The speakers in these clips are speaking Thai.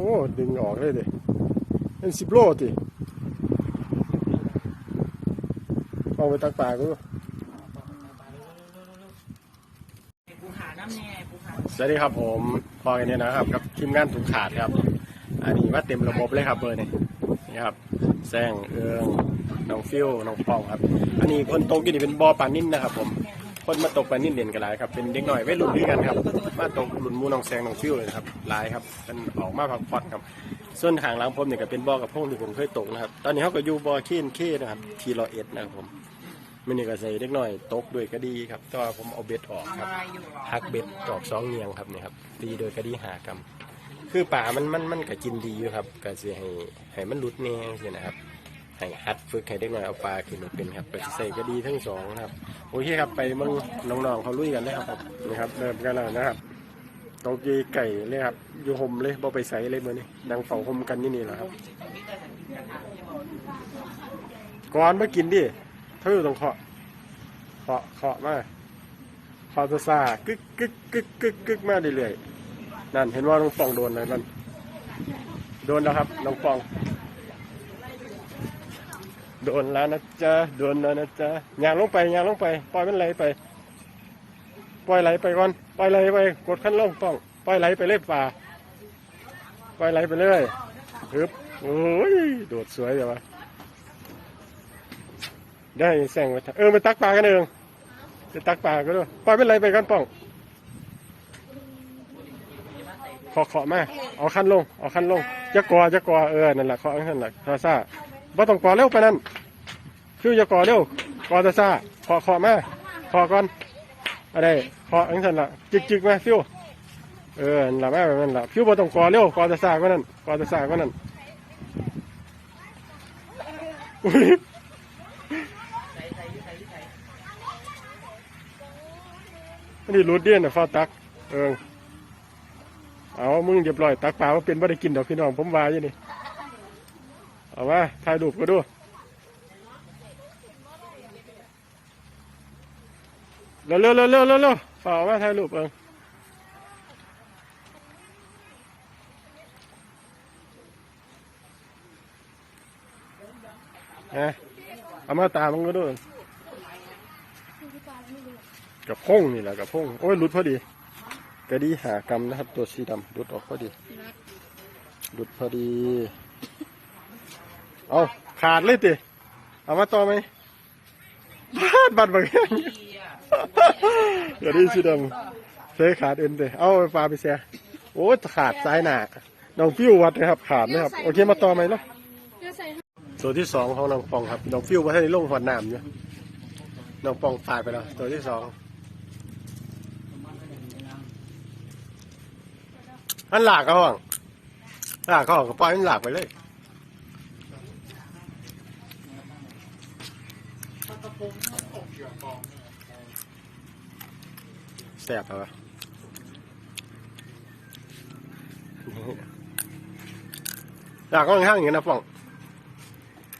อ้ดึงออกเลยดิเป็นสิบโลติเอาไปตักปลากูสวัสดีครับผมพอกันเนี่ยนะครับ กับทีมงานถูกขาดครับ อันนี้ว่าเต็มระบบเลยครับเบอร์นี่นี่ครับแซงเอืองน้องฟิวน้องปองครับ อันนี้คนโตกอยู่นี่เป็นบอปลานิ่นนะครับผม คนมาตกปลานิ่นเด่นกันหลายครับเป็นเด็กหน่อยไม่รุ่นด้วยกันครับ มาตกหลุนมูนองแซงนองฟิวเลยนะครับหลายครับเป็นออกมาพักผ่อนครับ ส่วนทางหลังผมเนี่ยก็เป็นบ่อกับพงที่ผมเคยตกนะครับตอนนี้เขาก็อยู่บ่อเคียนเคนะครับทีรอเอ็ดนะครับผมมันนี่ก็ใส่เด็กน้อยตกด้วยก็ดีครับแต่ว่าผมเอาเบ็ดออกครับหักเบ็ดดอกสองเนียงครับเนี่ยครับตีโดยกระดีหากรรมคือป่ามันมันมันก็กินดีอยู่ครับก็สิให้ให้มันหลุดแน่สินะครับ ให้หัดฝึกให้เด็กน้อยเอาปลาขึ้นมาเป็นครับก็สิใส่กระดีทั้งสองนะครับโอเคครับไปมึงน้องๆเขาลุยกันเลยครับนะครับเริ่มกันแล้วนะครับตกยีไก่เลยครับอยู่ห่มเลยบ่ไปใส่เลยมือนี้นางเฝ้าห่มกันนี่นี่แหละครับก่อนมากินดิเท่าอยู่ตรงเคาะเคาะเคาะมาคอซาซากึกกึกกึกกึกกึกมาเรื่อยๆนั่นเห็นว่าน้องปองโดนอะไรมันโดนแล้วครับน้องปอง โดนแล้วนะจ๊ะโดนแล้วนะจ๊ะยางลงไปยางลงไป ปล่อยมันไหลไป ปล่อยไหลไปก่อน ปล่อยไหลไป กดขั้นลงปอง ปล่อยไหลไปเลยป่า ปล่อยไหลไปเลยฮึบโอ้ย โดดสวยเดียววะ ได้แสงไปเออไปตักปลากันเองจะตักปลาก็ด้วยปล่อยเป็นไรไปกันป้อง ขอขอมา เอาขั้นลง เอาขั้นลงจะกอจะกอเออ นั่นแหละขออันนั้นแหละทาซ่า บ่ต้องก่อเร็วไปนั่นฟิวจะก่อเร็วก่อทาซ่าขอขอมาขอก่อนอะไรขออันนั้นละจิกจิกมาฟิวเออละแม่แบบนั้นละฟิวบ่ต้องก่อเร็วก่อทาซ่าก็นั่นก่อทาซ่าก็นั่นอุ้ยนนี้รูดเดียนนะฟ้าตัก เออเอามึงเรียบร้อย ตักปลาว่าเป็นบ่ได้กินดอกพี่น้องผมว่าอยู่นี่ เอามาถ่ายรูปก็ดูเร็วเร็วเร็วเร็วเร็วเร็วฝาถ่ายรูปเองนะเอามาตามันก็ดูกับพงนี่แหละกับพงโอ้ยหลุดพอดีกระดีหากรรมนะครับ ตัวสีดำหลุดออกพอดีหลุดพอดี เอาขาดเลยติเอามาต่อไหมบาดบัดบักแห้งดีอะกระดีสีดำเสยขาดเอ็นเตเอาไปปลาไปเสียโอ้ยขาดซ้ายหน้าน้องฟิววัดนะครับ ขาดนะครับ โอเคมาต่อไหมเนาะตัวที่สองของน้องปองครับน้องฟิวว่าให้ลงหัวน้ำอยู่น้องปองตายไปแล้ว ตัวที่สองมันหลากเขาอะหลากเขาอะก็ปล่อยมันหลากไปเลย แสบเหรอหลากก็ข้างอย่างนี้นะป่อง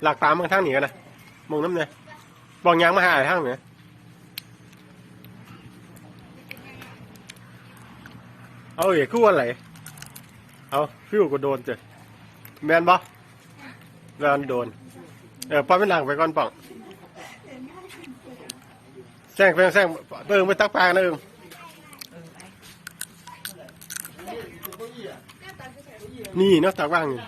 หลากตามข้างนี้กันนะมองน้ำเนี่ยป่องยางมาหาข้างเนี่ยเอาอย่าคู่อะไรเอาฟิวก็โดนเจ้ะแมนบ่แมนโดน เออปล่อมันหลังไปก่อนป่องแซงไปแซงเอิงไปตักปลานะเอิง นี่นาะตักว่างนี่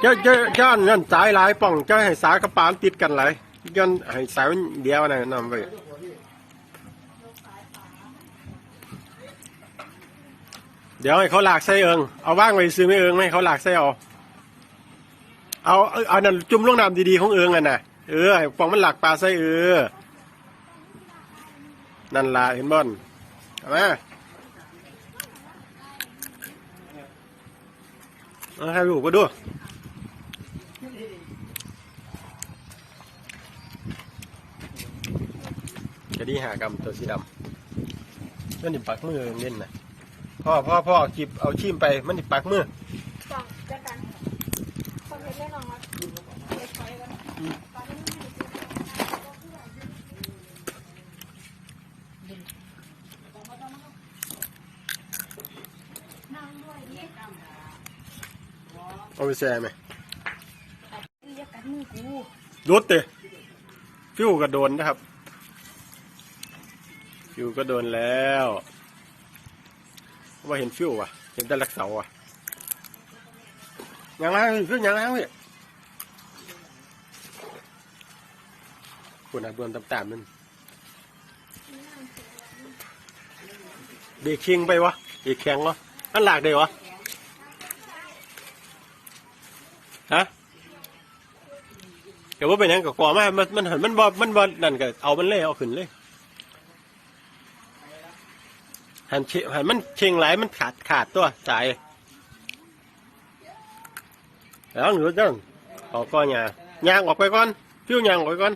เจ้าเจ้าย้อนย้อนสายหลายป่องเจ้าให้สายกระปานติดกันหลายย้อนให้สายเดียวนะนำไปเดี๋ยวให้เขาหลากไส้เอิงเอาว่างไว้ซื้อไม่เอิงไม่ให้เขาหลากไส้เอาเอาเอาเอานั่นจุ่มลงน้ำดีๆของเอิงอะนะเออให้ฟองมันหลักปลาไส้เออนั่นล่ะเห็นบ่อนเอามา เอาให้ลูก็ดูกระดีหากรรมตัวสีดำนั่นนี่ปักมือเล่นนะพ่อพ่อพ่อจิบเอาชิมไปมันติปักมือ สองจัดการคอนเทนต์แน่นอนครับเด็กไปกันตอนนี้ไม่ได้ ส งด้วยนี่ เอาไปแช่ไหมอย่ากัดมือกูรุดเตะฟิวก็โดนนะครับ ฟิวก็โดนแล้ว ว่าเห็นฟิวอะ เห็นแต่ลักเสาอะยังไงฟิวยังไงเว้ยคุณอะโดนตามๆนั่นเบรกคิงไปวะเบรกแข็งวะอันหลากได้วะ ฮะเดี๋ยวว่าเป็นยังกับกอมามันมันหันมันบ่มันบ่นั่นก็เอามันเลยเอาขึ้นเลยหันเชหันมันเชงไหลมันขาดขาดตัวสายแล้วหนูจังออกก้อนยายางออกไปก่อนฟิวยางออกไปก่อน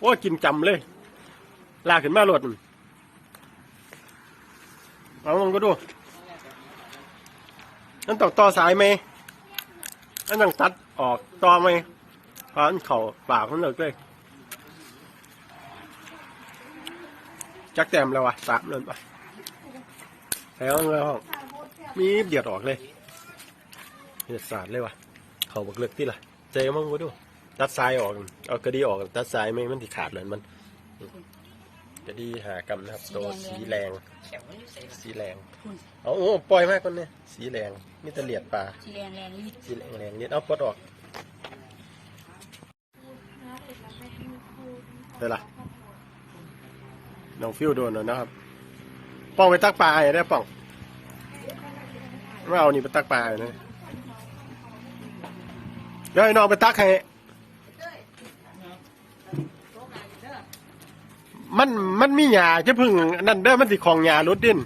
โอ้ยกินจำเลย ลากขึ้นมาหลดเอาลงก็ดูนั่นต้อต่อสายไหมนั่นต้องตัด ออกต่อไหมพราะมันเขาปากมันเลิกเลย จักแต้มแล้ววะสามเลยปะแล้วเลยห้องมีเดียดออกเลยเดียดสาดเลยวะเข่าบักเลือกที่ละใจมั่งก็ดูตัดสายออก เอากระดีออกตัดสายไม่มันที่ขาดเลยมัน กระดีหากำนะครับ ตัวสีแรงแขวมันอยู่ใส่สีแรงเอาโอ้ปล่อยมากคนเนี่ยสีแรงนี่ตะเลียดปลาสีแรงแรงลิดสีแรงแรงเลียดเอาปลดออกได้ละน้องฟิวโดนแล้วนะครับป้องไปตักปลาให้ได้ป้องไม่เอานี่ไปตักปลาเลยนะเดี๋ยวให้น้องไปตักให้ มันมันมีหยาจะพึ่งนั่นเด้อมันสิของหยารถดิน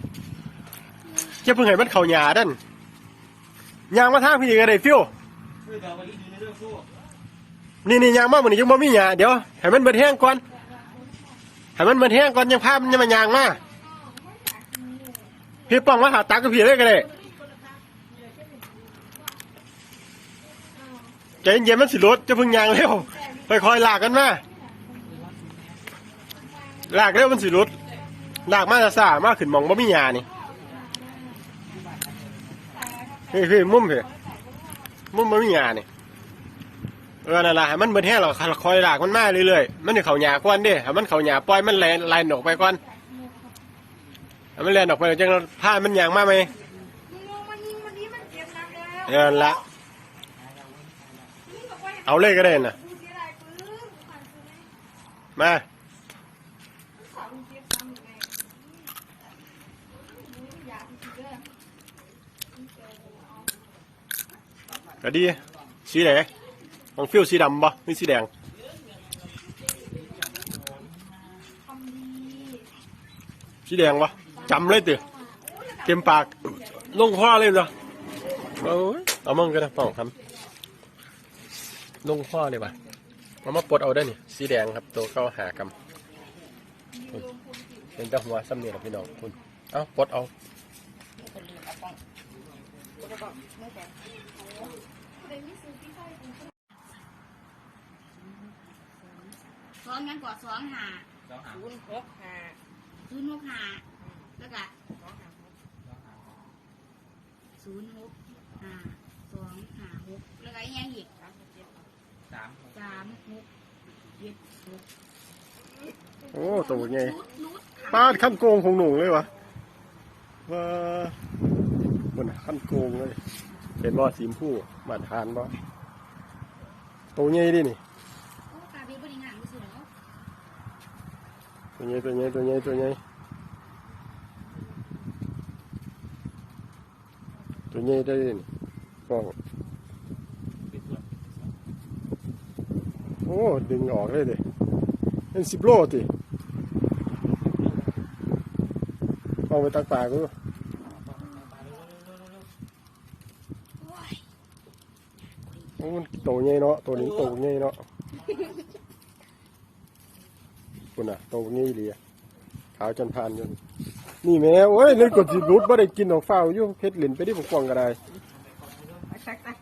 จะพึ่งให้มันเข่าหยาดันยางมาทางพี่ก็ได้ฟิวนี่นี่ยางมาเหมือนยังบ่มีหยาเดี๋ยวให้มันเบิดแห้งก่อนให้มันเบิดแห้งก่อนยังพามันจะมายางมาพี่ป้องมาหาตากับพี่เลยก็ได้ใจเย็นมันสิรถจะพึ่งยางเร็วค่อยๆลากกันมา ลากเร็วมันสิรุดลากมาจะซ่ามากขึ้นมองบ่มีหยานี่พี่พี่มุมพี่มุมบ่มีหยานี่เออนั่นแหละมันเบิดแห้งเราคอยลากมันมาเรื่อยๆมันจะเข่าหยาก่อนเด้มันเข่าหยาปล่อยมันแลนไล่ออกไปก่อนมันแลนออกไปจังเราผ้ามันยางมาไหมมึงลงมายิงมันนี้มันเจ็บหนักแล้วเออนั่นละมึงบอกว่าเอาเลยก็ได้นะเดายปื้มกูผ่านซื้อไหม มา มึงสาวมึงเจ็บซ้ำยังไงมึงอยากจริงๆเด้อมึงเจอกู เอาก็ดี สีไหนของฟิวสีดำบ่นี่สีแดงสีแดงวะจำเลยติเต็มปากลงคอเลยเนะโอ้ยเอามั่งก็ได้ป้องครับลงคอเลยวะเอามาปลดเอาได้นี่สีแดงครับ ตัวเข้าหากำเป็นเจ้าหัวซ้ำเนี่ยพี่น้องคุณ เอาปลดเอา สองงั้นกว่าสองหาศูนย์หกหาศูนย์หกหาแล้วก็ศูนย์หกหาสองหาหกแล้วก็อีกอย่างอีกสามสามหกเจ็ดหกโอ้ตัวไงป้าดขั้นโกงของหนุ่งเลยวะว่า บนขั้นโกงเลยเป็นบ่อสีมผู้มาทานบ่ตัวใหญ่ดินี่ตัวใหญ่ตัวใหญ่ตัวใหญ่ตัวใหญ่ตัวใหญ่ได้ดินี่ป้องโอ้ดึงออกเลยดิเป็นสิบโลติเอาไปตักปลากู โอ้ย โอ้ มันโตใหญ่เนาะตัวนี้โตใหญ่เนาะคุณน่ะโตใหญ่ดีอะขาวจนพานจนนี่แม่โอ้ยเล่นกดสิรุดบ่ได้กินของฝ้าวอยู่เฮ็ดหลินไปที่ปกป้องก็ได้ตักตัก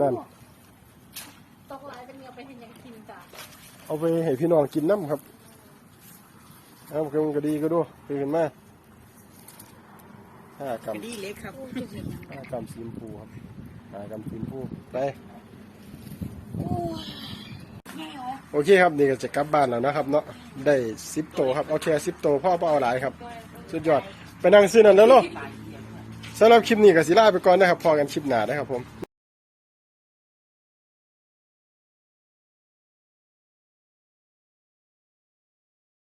นั่นตกหลายเป็นเมียไปเห็นยังกินจ้ะเอาไปให้พี่น้องกินน้ำครับเอาเพิ่มก็ดีก็ดูตื่นมาห้ากรัมดีเล็กครับผู้จะเห็นยังไงห้ากรัมซีมพูครับ ห้ากรัมซีมพูไปโอ้ยไม่เหรอโอเคครับนี่ก็จะกลับบ้านแล้วนะครับเนาะได้สิบโตวครับเอาแค่สิบโตวพ่อพ่อเอาหลายครับ สุดยอด ไปนั่งซื้อนั่นแล้วเนาะสำหรับคลิปนี้ก็สิลาไปก่อนนะครับพอกันคลิปหน้านะครับผม